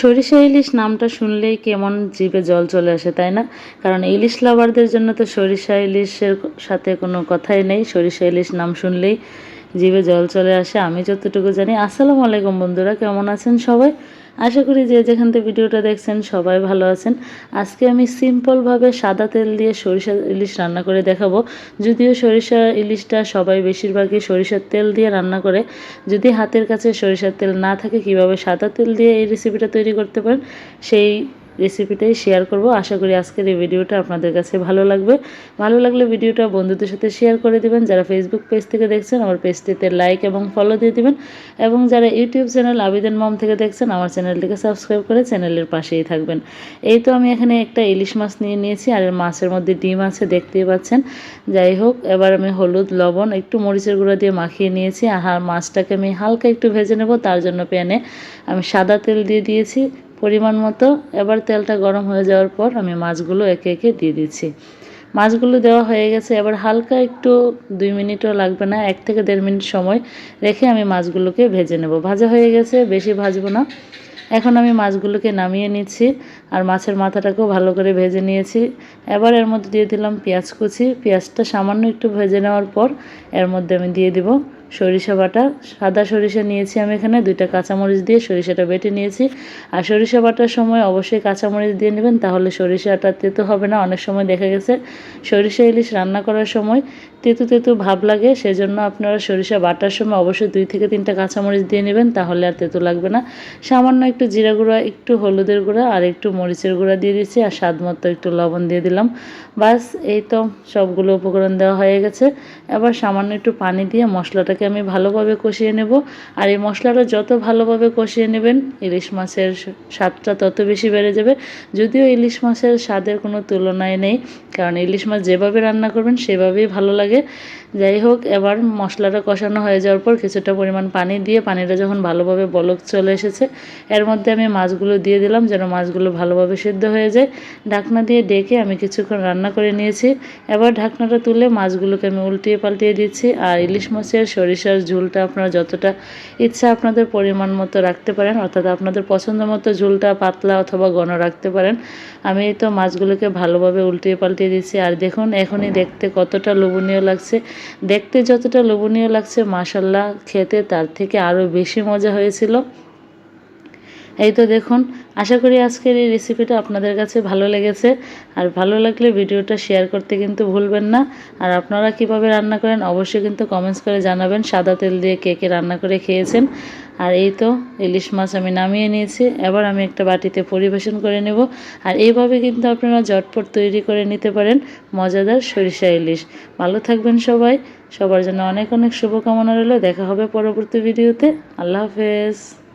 সরিষা ইলিশ নামটা শুনলেই কেমন জিভে জল চলে আসে, তাই না? কারণ ইলিশ লাভারদের জন্য তো সরিষা ইলিশের সাথে কোনো কথাই নেই। সরিষা ইলিশ নাম শুনলেই জিভে জল চলে আসে, আমি যতটুকু জানি। আসসালামু আলাইকুম বন্ধুরা, কেমন আছেন সবাই? আশা করি যে যেখান থেকে ভিডিওটা দেখছেন সবাই ভালো আছেন। আজকে আমি সিম্পলভাবে সাদা তেল দিয়ে সরিষা ইলিশ রান্না করে দেখাবো। যদিও সরিষা ইলিশটা সবাই বেশিরভাগই সরিষার তেল দিয়ে রান্না করে। যদি হাতের কাছে সরিষার তেল না থাকে, কীভাবে সাদা তেল দিয়ে এই রেসিপিটা তৈরি করতে পারেন? সেই রেসিপিটাই শেয়ার করব। আশা করি আজকের এই ভিডিওটা আপনাদের কাছে ভালো লাগবে। ভালো লাগলে ভিডিওটা বন্ধুদের সাথে শেয়ার করে দিবেন। যারা ফেসবুক পেজ থেকে দেখছেন, আমার পেজটিতে লাইক এবং ফলো দিয়ে দিবেন। এবং যারা ইউটিউব চ্যানেল আবেদন মম থেকে দেখছেন, আমার চ্যানেলটিকে সাবস্ক্রাইব করে চ্যানেলের পাশেই থাকবেন। এই তো আমি এখানে একটা ইলিশ মাছ নিয়ে নিয়েছি, আর মাছের মধ্যে ডিম আছে, দেখতেই পাচ্ছেন। যাই হোক, এবার আমি হলুদ, লবণ, একটু মরিচের গুঁড়া দিয়ে মাখিয়ে নিয়েছি। আর মাছটাকে আমি হালকা একটু ভেজে নেব, তার জন্য প্যানে আমি সাদা তেল দিয়ে দিয়েছি। পরিমাণ মতো। এবার তেলটা গরম হয়ে যাওয়ার পর আমি মাছগুলো একে একে দিয়ে দিচ্ছি। মাছগুলো দেওয়া হয়ে গেছে। এবার হালকা একটু দুই মিনিটও লাগবে না, এক থেকে দেড় মিনিট সময় রেখে আমি মাছগুলোকে ভেজে নেব। ভাজা হয়ে গেছে, বেশি ভাজবো না। এখন আমি মাছগুলোকে নামিয়ে নিচ্ছি আর মাছের মাথাটাকেও ভালো করে ভেজে নিয়েছি। এবার এর মধ্যে দিয়ে দিলাম পেঁয়াজ কুচি। পেঁয়াজটা সামান্য একটু ভেজে নেওয়ার পর এর মধ্যে আমি দিয়ে দিব সরিষা বাটা, সাদা সরিষা নিয়েছি আমি এখানে, দুইটা কাঁচামরিচ দিয়ে সরিষাটা বেটে নিয়েছি। আর সরিষা বাটার সময় অবশ্যই কাঁচামরিচ দিয়ে নেবেন, তাহলে সরিষাটা তেতো হবে না। অনেক সময় দেখা গেছে, সরিষা ইলিশ রান্না করার সময় তেতো তেতো ভাব লাগে, সেজন্য আপনারা সরিষা বাটার সময় অবশ্যই দুই থেকে তিনটা কাঁচামরিচ দিয়ে নেবেন, তাহলে আর তেতো লাগবে না। সামান্য একটু জিরা গুঁড়া, একটু হলুদের গুঁড়া আর একটু মরিচের গুঁড়া দিয়ে দিচ্ছি আর স্বাদ মতো একটু লবণ দিয়ে দিলাম। বাস, এই তো সবগুলো উপকরণ দেওয়া হয়ে গেছে। এবার সামান্য একটু পানি দিয়ে মশলাটাকে আমি ভালোভাবে কষিয়ে নেব। আর এই মশলাটা যত ভালোভাবে কষিয়ে নেবেন, ইলিশ মাছের স্বাদটা তত বেশি বেড়ে যাবে। যদিও ইলিশ মাছের স্বাদের কোনো তুলনায় নেই, কারণ ইলিশ মাছ যেভাবে রান্না করবেন, সেভাবেই ভালো লাগে। যাই হোক, এবার মশলাটা কষানো হয়ে যাওয়ার পর কিছুটা পরিমাণ পানি দিয়ে, পানিটা যখন ভালোভাবে বলক চলে এসেছে, এর মধ্যে আমি মাছগুলো দিয়ে দিলাম যেন মাছগুলো ভালোভাবে সিদ্ধ হয়ে যায়। ঢাকনা দিয়ে ডেকে আমি কিছুক্ষণ রান্না করে নিয়েছি। এবার ঢাকনাটা তুলে মাছগুলোকে আমি উল্টিয়ে পাল্টিয়ে দিচ্ছি। আর ইলিশ মাছের সরিষার ঝুলটা আপনারা যতটা ইচ্ছা আপনাদের পরিমাণ মতো রাখতে পারেন, অর্থাৎ আপনাদের পছন্দ মতো ঝুলটা পাতলা অথবা ঘন রাখতে পারেন। আমি তো মাছগুলোকে ভালোভাবে উল্টিয়ে পাল্টিয়ে দিচ্ছি। আর দেখুন, এখনই দেখতে কতটা লোভনীয় লাগছে। দেখতে যতটা লোভনীয় লাগছে মাসাল্লাহ খেতে তার থেকে আরও বেশি মজা হয়েছিল। এই তো দেখুন, আশা করি আজকের এই রেসিপিটা আপনাদের কাছে ভালো লেগেছে। আর ভালো লাগলে ভিডিওটা শেয়ার করতে কিন্তু ভুলবেন না। আর আপনারা কীভাবে রান্না করেন অবশ্যই কিন্তু কমেন্টস করে জানাবেন। সাদা তেল দিয়ে কে কে রান্না করে খেয়েছেন। আর এই তো ইলিশ মাছ আমি নামিয়ে নিয়েছি। এবার আমি একটা বাটিতে পরিবেশন করে নেব। আর এইভাবে কিন্তু আপনারা ঝটপট তৈরি করে নিতে পারেন মজাদার সরিষা ইলিশ। ভালো থাকবেন সবাই। সবার জন্য অনেক অনেক শুভকামনা রইল। দেখা হবে পরবর্তী ভিডিওতে। আল্লাহ হাফেজ।